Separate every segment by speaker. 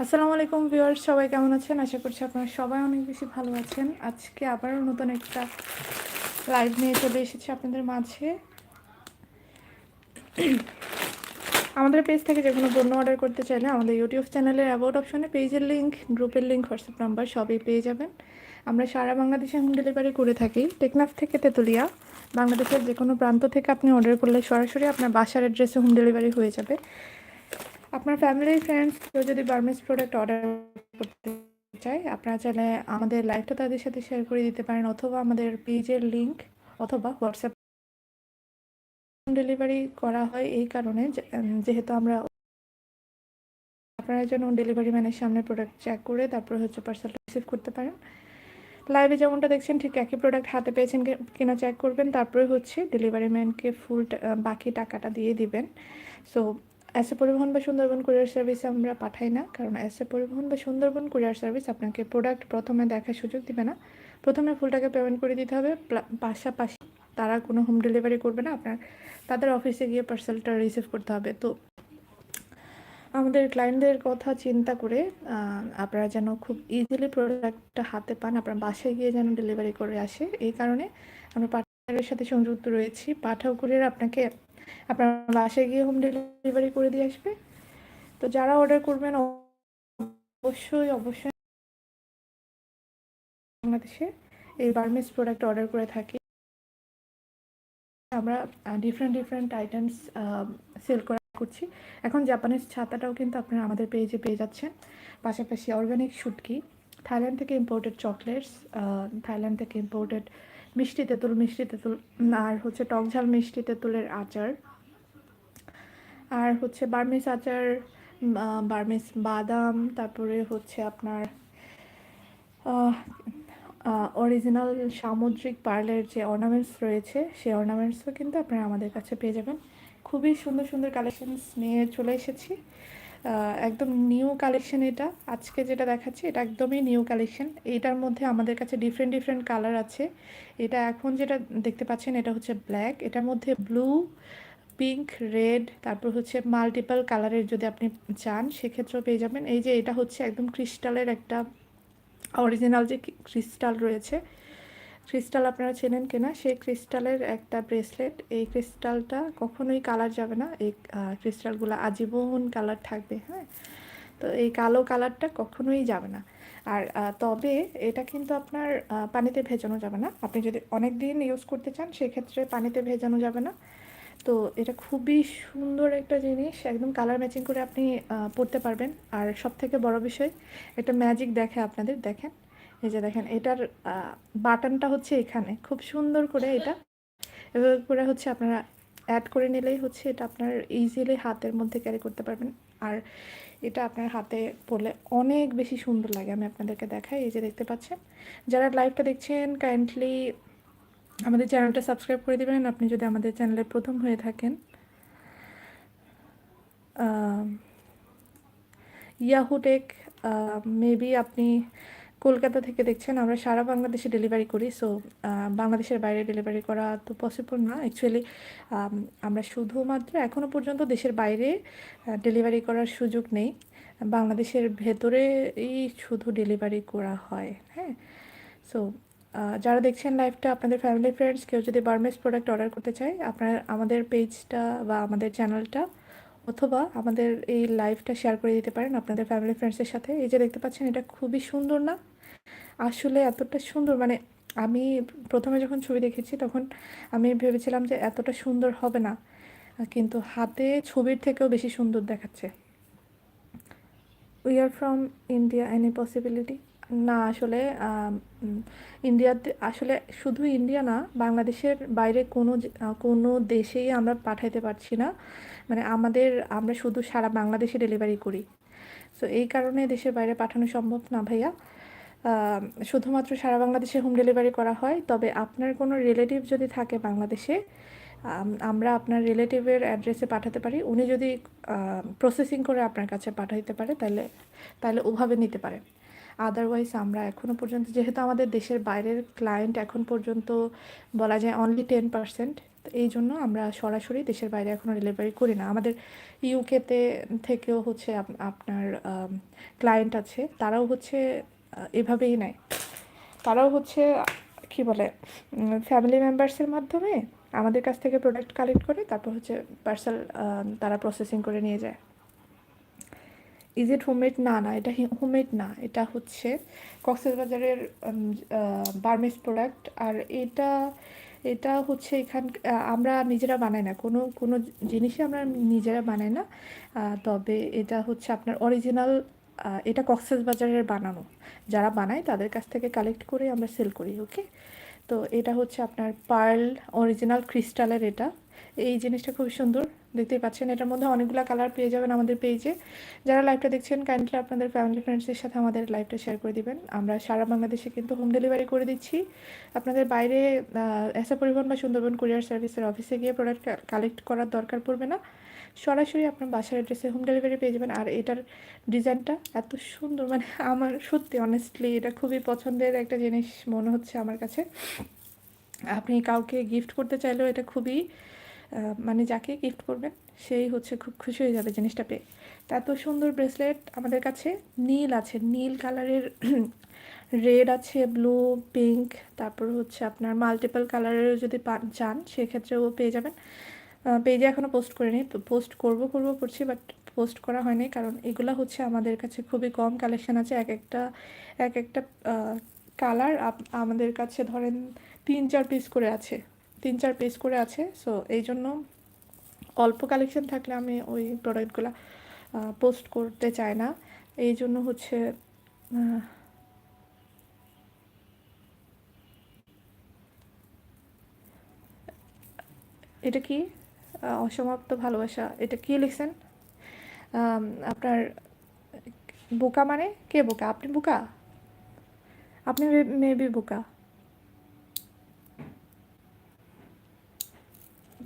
Speaker 1: আসসালামু আলাইকুম ভিউয়ার্স, সবাই কেমন আছেন? আশা করছি আপনারা সবাই অনেক বেশি ভালো আছেন। আজকে আবারও নতুন একটা লাইভ নিয়ে চলে এসেছি আপনাদের মাঝে। আমাদের পেজ থেকে যে কোনো পণ্য অর্ডার করতে চাইলে আমাদের ইউটিউব চ্যানেলের অ্যাবাউট অপশনে পেজের লিঙ্ক গ্রুপের লিঙ্ক হোয়াটসঅ্যাপ নাম্বার সবই পেয়ে যাবেন। আমরা সারা বাংলাদেশে হোম ডেলিভারি করে থাকি। টেকনাফ থেকে তেতুলিয়া, বাংলাদেশের যে কোনো প্রান্ত থেকে আপনি অর্ডার করলে সরাসরি আপনার বাসার অ্যাড্রেসে হোম ডেলিভারি হয়ে যাবে। আপনার ফ্যামিলি ফ্রেন্ডস কেউ যদি বার্মিস প্রোডাক্ট অর্ডার করতে চায়, আপনারা চাইলে আমাদের লাইভটা তাদের সাথে শেয়ার করে দিতে পারেন অথবা আমাদের পেজের লিঙ্ক অথবা হোয়াটসঅ্যাপ ডেলিভারি করা হয় এই কারণে যেহেতু আমরা আপনারা যেন ডেলিভারি ম্যানের সামনে প্রোডাক্ট চেক করে তারপরে হচ্ছে পার্সেলটা রিসিভ করতে পারেন। লাইভে যেমনটা দেখছেন, ঠিক একই প্রোডাক্ট হাতে পেয়েছেন কিনা চেক করবেন, তারপরে হচ্ছে ডেলিভারি ম্যানকে ফুল বাকি টাকাটা দিয়ে দিবেন। সো এসে পরিবহন বা সুন্দরবন কুরিয়ার সার্ভিসে আমরা পাঠাই না, কারণ এসে পরিবহন বা সুন্দরবন কুরিয়ার সার্ভিস আপনাকে প্রোডাক্ট প্রথমে দেখার সুযোগ দিবে না। প্রথমে ফুল টাকা পেমেন্ট করে দিতে হবে পাশাপাশি তারা কোনো হোম ডেলিভারি করবে না, আপনার, তাদের অফিসে গিয়ে পার্সেলটা রিসিভ করতে হবে। তো আমাদের ক্লায়েন্টদের কথা চিন্তা করে আপনারা যেন খুব ইজিলি প্রোডাক্টটা হাতে পান, আপনার বাসায় গিয়ে যেন ডেলিভারি করে আসে। এই কারণে আমরা পাঠাগারের সাথে সংযুক্ত রয়েছি। পাঠাও কুরিয়ার আপনাকে আপনার বাসায় গিয়ে হোম ডেলিভারি করে দিয়ে আসবে। তো যারা অর্ডার করবেন, অবশ্যই অবশ্যই বাংলাদেশে এই বার্মিস প্রোডাক্ট অর্ডার করে থাকি। আমরা ডিফারেন্ট ডিফারেন্ট আইটেমস সেল করা করছি। এখন জাপানিজ ছাতাটাও কিন্তু আপনারা আমাদের পেজে পেয়ে যাচ্ছেন। পাশাপাশি অর্গানিক শুটকি থাইল্যান্ড থেকে ইম্পোর্টেড চকলেটস থাইল্যান্ড থেকে ইম্পোর্টেড মিষ্টি তেঁতুল মিষ্টি তেঁতুল, আর হচ্ছে টকঝাল মিষ্টি তেঁতুলের আচার। আর হচ্ছে বার্মিস আচার বার্মিস বাদাম, তারপরে হচ্ছে আপনার অরিজিনাল সামুদ্রিক পার্লের যে অর্নামেন্টস রয়েছে, সেই অর্নামেন্টসও কিন্তু আপনারা আমাদের কাছে পেয়ে যাবেন। খুবই সুন্দর সুন্দর কালেকশনস নিয়ে চলে এসেছি। একদম নিউ কালেকশন এটা। আজকে যেটা দেখাচ্ছি, এটা একদমই নিউ কালেকশন এইটার মধ্যে আমাদের কাছে ডিফারেন্ট ডিফারেন্ট কালার আছে। এটা এখন যেটা দেখতে পাচ্ছেন, এটা হচ্ছে ব্ল্যাক এটার মধ্যে ব্লু পিঙ্ক রেড তারপর হচ্ছে মাল্টিপল কালারের যদি আপনি চান, সেক্ষেত্রেও পেয়ে যাবেন। এই যে এটা হচ্ছে একদম ক্রিস্টালের একটা অরিজিনাল যে ক্রিস্টাল রয়েছে ক্রিস্টাল আপনারা চেনেন কিনা? সেই ক্রিস্টালের একটা ব্রেসলেট। এই ক্রিস্টালটা কখনোই কালার যাবে না। এই ক্রিস্টালগুলো আজীবন কালার থাকবে হ্যাঁ? তো এই কালো কালারটা কখনোই যাবে না। আর তবে এটা কিন্তু আপনার পানিতে ভেজানো যাবে না। আপনি যদি অনেক দিন ইউজ করতে চান, সেক্ষেত্রে পানিতে ভেজানো যাবে না। তো এটা খুবই সুন্দর একটা জিনিস। একদম কালার ম্যাচিং করে আপনি পরতে পারবেন। আর সব থেকে বড় বিষয়, একটা ম্যাজিক দেখে আপনাদের। দেখেন এই যে দেখেন, এটার বাটনটা হচ্ছে এখানে। খুব সুন্দর করে এটা। এভাবে করে হচ্ছে আপনারা অ্যাড করে নিলেই হচ্ছে এটা আপনার ইজিলি হাতের মধ্যে ক্যারি করতে পারবেন। আর এটা আপনার হাতে পড়লে অনেক বেশি সুন্দর লাগে। আমি আপনাদেরকে দেখাই, এই যে দেখতে পাচ্ছেন। যারা লাইভটা দেখছেন কাইন্ডলি আমাদের চ্যানেলটা সাবস্ক্রাইব করে দেবেন। আপনি যদি আমাদের চ্যানেলে প্রথম হয়ে থাকেন ইয়াহু টেক মেবি আপনি কলকাতা থেকে দেখছেন, আমরা সারা বাংলাদেশে ডেলিভারি করি সো বাংলাদেশের বাইরে ডেলিভারি করা তো পসিবল না। অ্যাকচুয়ালি আমরা শুধুমাত্র এখনও পর্যন্ত দেশের বাইরে ডেলিভারি করার সুযোগ নেই। বাংলাদেশের ভেতরেই শুধু ডেলিভারি করা হয় হ্যাঁ। সো যারা দেখছেন লাইভটা আপনাদের ফ্যামিলি ফ্রেন্ডস কেউ যদি বার্মেস প্রোডাক্ট অর্ডার করতে চায়, আপনার আমাদের পেজটা বা আমাদের চ্যানেলটা অথবা আমাদের এই লাইভটা শেয়ার করে দিতে পারেন আপনাদের ফ্যামিলি ফ্রেন্ডসের সাথে। এই যে দেখতে পাচ্ছেন, এটা খুবই সুন্দর না? আসলে এতটা সুন্দর মানে আমি প্রথমে যখন ছবি দেখেছি তখন আমি ভেবেছিলাম যে এতটা সুন্দর হবে না। কিন্তু হাতে ছবির থেকেও বেশি সুন্দর দেখাচ্ছে। We are from India any possibility না, আসলে ইন্ডিয়াতে, আসলে শুধু ইন্ডিয়া না, বাংলাদেশের বাইরে কোনো কোনো দেশেই আমরা পাঠাইতে পারছি না। মানে আমাদের, আমরা শুধু সারা বাংলাদেশে ডেলিভারি করি। সো এই কারণে দেশের বাইরে পাঠানো সম্ভব না, ভাইয়া। শুধুমাত্র সারা বাংলাদেশে হোম ডেলিভারি করা হয়, তবে আপনার কোনো রিলেটিভ যদি থাকে বাংলাদেশে আমরা আপনার রিলেটিভের অ্যাড্রেসে পাঠাতে পারি। উনি যদি প্রসেসিং করে আপনার কাছে পাঠাইতে পারে, তাহলে তাহলে ওভাবে নিতে পারে। আদারওয়াইজ আমরা এখনও পর্যন্ত, যেহেতু আমাদের দেশের বাইরের ক্লায়েন্ট এখন পর্যন্ত বলা যায় অনলি টেন পার্সেন্ট এই জন্য আমরা সরাসরি দেশের বাইরে এখনও ডেলিভারি করি না। আমাদের ইউকেতে থেকেও হচ্ছে আপ- আপনার ক্লায়েন্ট আছে। তারাও হচ্ছে এভাবেই নেয়। তারাও হচ্ছে, কি বলে ফ্যামিলি মেম্বার্সের মাধ্যমে আমাদের কাছ থেকে প্রোডাক্ট কালেক্ট করে তারপর হচ্ছে পার্সেল তারা প্রসেসিং করে নিয়ে যায়। ইজ ইট হোমমেড না না, এটা হোমমেড না। এটা হচ্ছে কক্সবাজারের বার্মিস প্রোডাক্ট আর এটা এটা হচ্ছে এখান আমরা নিজেরা বানাই না। কোনো কোনো জিনিসই আমরা নিজেরা বানাই না। তবে এটা হচ্ছে আপনার অরিজিনাল এটা কক্সেস বাজারের বানানো। যারা বানায় তাদের কাছ থেকে কালেক্ট করে আমরা সেল করি ওকে তো এটা হচ্ছে আপনার পার্ল অরিজিনাল ক্রিস্টালের এটা। এই জিনিসটা খুব সুন্দর। দেখতেই পাচ্ছেন, এটার মধ্যে অনেকগুলো কালার পেয়ে যাবেন আমাদের পেজে যারা লাইভটা দেখছেন কাইন্ডলি আপনাদের ফ্যামিলি ফ্রেন্ডসের সাথে আমাদের লাইভটা শেয়ার করে দিবেন। আমরা সারা বাংলাদেশে কিন্তু হোম ডেলিভারি করে দিচ্ছি। আপনাদের বাইরে এসা পরিবহন বা সুন্দরবন কুরিয়ার সার্ভিসের অফিসে গিয়ে প্রোডাক্ট কালেক্ট করার দরকার পড়বে না। সরাসরি আপনার বাসার অ্যাড্রেসে হোম ডেলিভারি পেয়ে যাবেন। আর এটার ডিজাইনটা এত সুন্দর মানে আমার সত্যি অনেস্টলি এটা খুবই পছন্দের একটা জিনিস মনে হচ্ছে আমার কাছে। আপনি কাউকে গিফট করতে চাইলেও এটা খুবই মানে যাকে গিফট করবেন, সেই হচ্ছে খুব খুশি হয়ে যাবে জিনিসটা পেয়ে। এত সুন্দর ব্রেসলেট আমাদের কাছে নীল আছে, নীল কালারের রেড আছে ব্লু পিঙ্ক তারপর হচ্ছে আপনার মাল্টিপল কালারেরও যদি পান চান, সেক্ষেত্রেও পেয়ে যাবেন। পেজে এখনও পোস্ট করিনি পোস্ট করব করব, করছি বাট পোস্ট করা হয়নি, কারণ এগুলো হচ্ছে আমাদের কাছে খুবই কম কালেকশান আছে। এক একটা এক একটা কালার আমাদের কাছে ধরেন তিন চার পিস করে আছে। তিন চার পেজ করে আছে। সো এই জন্য অল্প কালেকশন থাকলে আমি ওই প্রোডাক্টগুলো পোস্ট করতে চাই না। এই জন্য হচ্ছে এটা কি? অসমাপ্ত ভালোবাসা। এটা কি লিখছেন? আপনার বোকা মানে কে বোকা? আপনি বোকা? আপনি মেবি বোকা।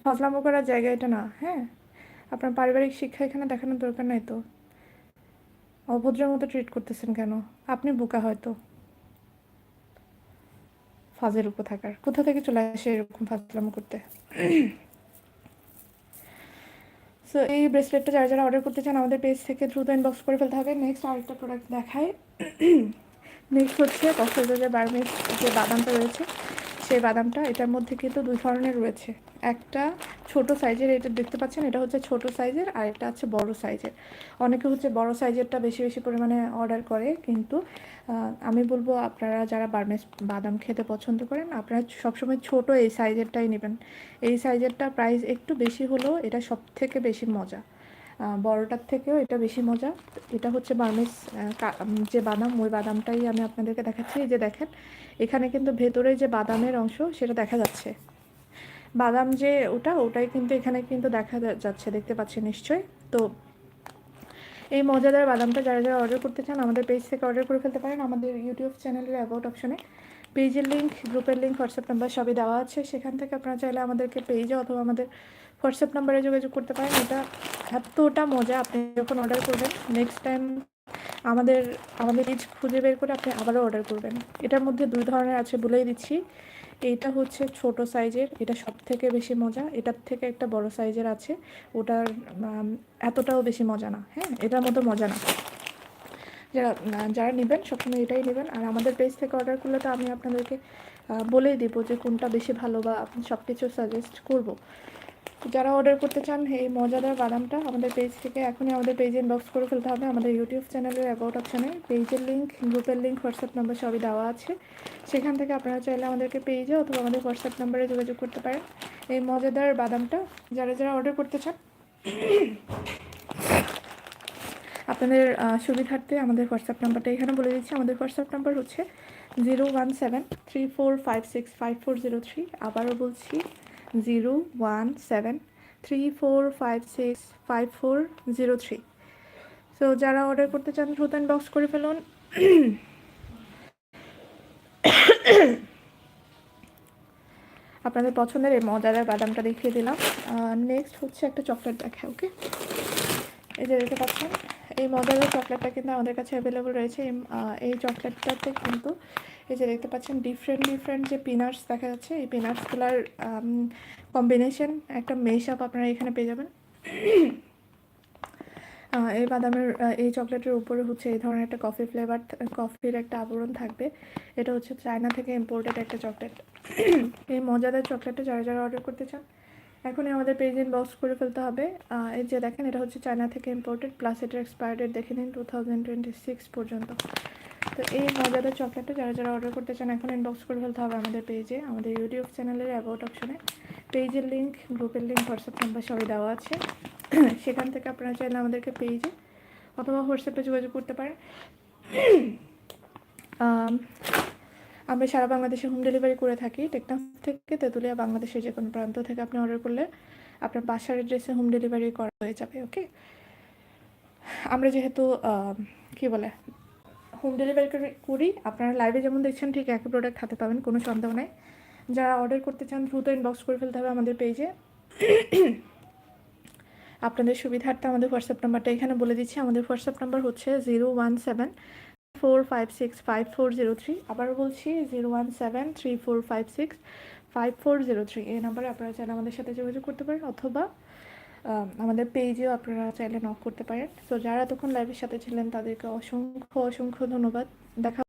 Speaker 1: ফাজলামো করার জায়গা এটা না হ্যাঁ? আপনার পারিবারিক শিক্ষা এখানে দেখানোর দরকার নাই তো? অভদ্রের মতো ট্রিট করতেছেন কেন? আপনি বোকা হয়তো। ফাজের উপর থাকার। কোথা থেকে চলে আসে এরকম ফাজলামো করতে? সো এই ব্রেসলেটটা যারা যারা অর্ডার করতে চান, আমাদের পেজ থেকে দ্রুত ইনবক্স করে ফেলতে হবে। নেক্সট আরেকটা প্রোডাক্ট দেখায় নেক্সট হচ্ছে কক্সবাজারের বার্মিস যে বাদামটা রয়েছে। সেই বাদামটা, এটার মধ্যে কিন্তু দুই ধরনের রয়েছে। একটা ছোট সাইজের, এটা দেখতে পাচ্ছেন, এটা হচ্ছে ছোট সাইজের আর এটা হচ্ছে বড় সাইজের। অনেকে হচ্ছে বড় সাইজেরটা বেশি বেশি পরিমাণে অর্ডার করে, কিন্তু আমি বলব আপনারা যারা বার্মিস বাদাম খেতে পছন্দ করেন, আপনারা সবসময় ছোট এই সাইজেরটাই নেবেন। এই সাইজেরটা প্রাইস একটু বেশি হলেও এটা সব থেকে বেশি মজা। বড়টার থেকেও এটা বেশি মজা। এটা হচ্ছে বার্মিস যে বাদাম, ওই বাদামটাই আমি আপনাদেরকে দেখাচ্ছি। এই যে দেখেন, এখানে কিন্তু ভেতরে যে বাদামের অংশ, সেটা দেখা যাচ্ছে। বাদাম যে ওটা, ওটাই কিন্তু এখানে কিন্তু দেখা যাচ্ছে, দেখতে পাচ্ছি নিশ্চয়ই। তো এই মজাদার বাদামটা যারা যারা অর্ডার করতে চান, আমাদের পেজ থেকে অর্ডার করে ফেলতে পারেন। আমাদের ইউটিউব চ্যানেলের অ্যাবাউট অপশনে পেজের লিঙ্ক গ্রুপের লিঙ্ক হোয়াটসঅ্যাপ নাম্বার সবই দেওয়া আছে। সেখান থেকে আপনারা চাইলে আমাদেরকে পেজে অথবা আমাদের হোয়াটসঅ্যাপ নাম্বারে যোগাযোগ করতে পারেন। এটা এতটা মজা, আপনি যখন অর্ডার করবেন নেক্সট টাইম আমাদের আমাদের পেজ খুঁজে বের করে আপনি আবারও অর্ডার করবেন। এটার মধ্যে দুই ধরনের আছে বলেই দিচ্ছি। এইটা হচ্ছে ছোট সাইজের এটা সব থেকে বেশি মজা, এটার থেকে একটা বড় সাইজের আছে। ওটার এতটাও বেশি মজা না হ্যাঁ? এটার মতো মজা না। যারা যারা নেবেন, সবসময় এটাই নেবেন। আর আমাদের পেজ থেকে অর্ডার করলে তো আমি আপনাদেরকে বলেই দেবো যে কোনটা বেশি ভালো বা সব কিছু সাজেস্ট করব। যারা অর্ডার করতে চান, এই মজাদার বাদামটা আমাদের পেজ থেকে এখনই আমাদের পেজে ইনবক্স করে ফেলতে হবে। আমাদের ইউটিউব চ্যানেলের অ্যাবাউট অপশানে পেজের লিঙ্ক গ্রুপের লিঙ্ক হোয়াটসঅ্যাপ নাম্বার সবই দেওয়া আছে। সেখান থেকে আপনারা চাইলে আমাদেরকে পেজে অথবা আমাদের হোয়াটসঅ্যাপ নাম্বারে যোগাযোগ করতে পারেন। এই মজাদার বাদামটা যারা যারা অর্ডার করতে চান, আপনাদের সুবিধার্থে আমাদের হোয়াটসঅ্যাপ নাম্বারটা এখানে বলে দিচ্ছি। আমাদের হোয়াটসঅ্যাপ নাম্বার হচ্ছে zero one seven three four five six five four zero three আবারও বলছি zero one seven three four five six five four zero three so যারা অর্ডার করতে চান দ্রুত বক্স করে ফেলুন। আপনাদের পছন্দের এই মজাদার বাদামটা দেখিয়ে দিলাম। নেক্সট হচ্ছে একটা চকলেট দেখায় ওকে এই যে দেখতে পাচ্ছেন। এই মজাদার চকলেটটা কিন্তু আমাদের কাছে অ্যাভেলেবল রয়েছে। এই, চকলেটটাতে কিন্তু এই যে দেখতে পাচ্ছেন ডিফারেন্ট ডিফারেন্ট যে পিনাটস দেখা যাচ্ছে এই পিনাটসগুলোর কম্বিনেশন একটা মেশ আপ আপনারা এখানে পেয়ে যাবেন। এই বাদামের এই চকলেটের উপরে হচ্ছে এই ধরনের একটা কফি ফ্লেভার কফির একটা আবরণ থাকবে। এটা হচ্ছে চায়না থেকে ইম্পোর্টেড একটা চকলেট এই মজাদার চকলেটটা যারা যারা অর্ডার করতে চান এখনই আমাদের পেজ ইনবক্স করে ফেলতে হবে। এই যে দেখেন, এটা হচ্ছে চায়না থেকে ইম্পোর্টেড প্লাস এটার এক্সপায়ার ডেট দেখে নিন টু পর্যন্ত। তো এই মজাদার চকলেটটা যারা যারা অর্ডার করতে চান, এখন ইনবক্স করে ফেলতে হবে আমাদের পেজে আমাদের ইউটিউব চ্যানেলের অ্যাবাউট অপশনে পেজের লিঙ্ক গ্রুপের লিঙ্ক হোয়াটসঅ্যাপ নাম্বার সবই দেওয়া আছে। সেখান থেকে আপনারা চাইলে আমাদেরকে পেজে অথবা হোয়াটসঅ্যাপে যোগাযোগ করতে পারেন। আমরা সারা বাংলাদেশে হোম ডেলিভারি করে থাকি। টেকনাফ থেকে, তেঁতুলিয়া, বাংলাদেশের যে কোনো প্রান্ত থেকে আপনি অর্ডার করলে আপনার বাসার অ্যাড্রেসে হোম ডেলিভারি করা হয়ে যাবে ওকে আমরা যেহেতু কি বলে হোম ডেলিভারি করি আপনারা লাইভে যেমন দেখছেন, ঠিক একই প্রোডাক্ট হাতে পাবেন, কোনো সন্দেহ নাই। যারা অর্ডার করতে চান, দ্রুত ইনবক্স করে ফেলতে হবে আমাদের পেজে আপনাদের সুবিধার্থে আমাদের হোয়াটসঅ্যাপ নাম্বারটা এখানে বলে দিচ্ছি। আমাদের হোয়াটসঅ্যাপ নাম্বার হচ্ছে zero one seven four five six five four zero three আবার বলছি zero one seven three four five six five four zero three এই নাম্বারে আপনারা চাইলে আমাদের সাথে যোগাযোগ করতে পারেন অথবা আমাদের পেজেও আপনারা চাইলে নক করতে পারেন। তো যারা তখন লাইভের সাথে ছিলেন তাদেরকে অসংখ্য অসংখ্য ধন্যবাদ। দেখা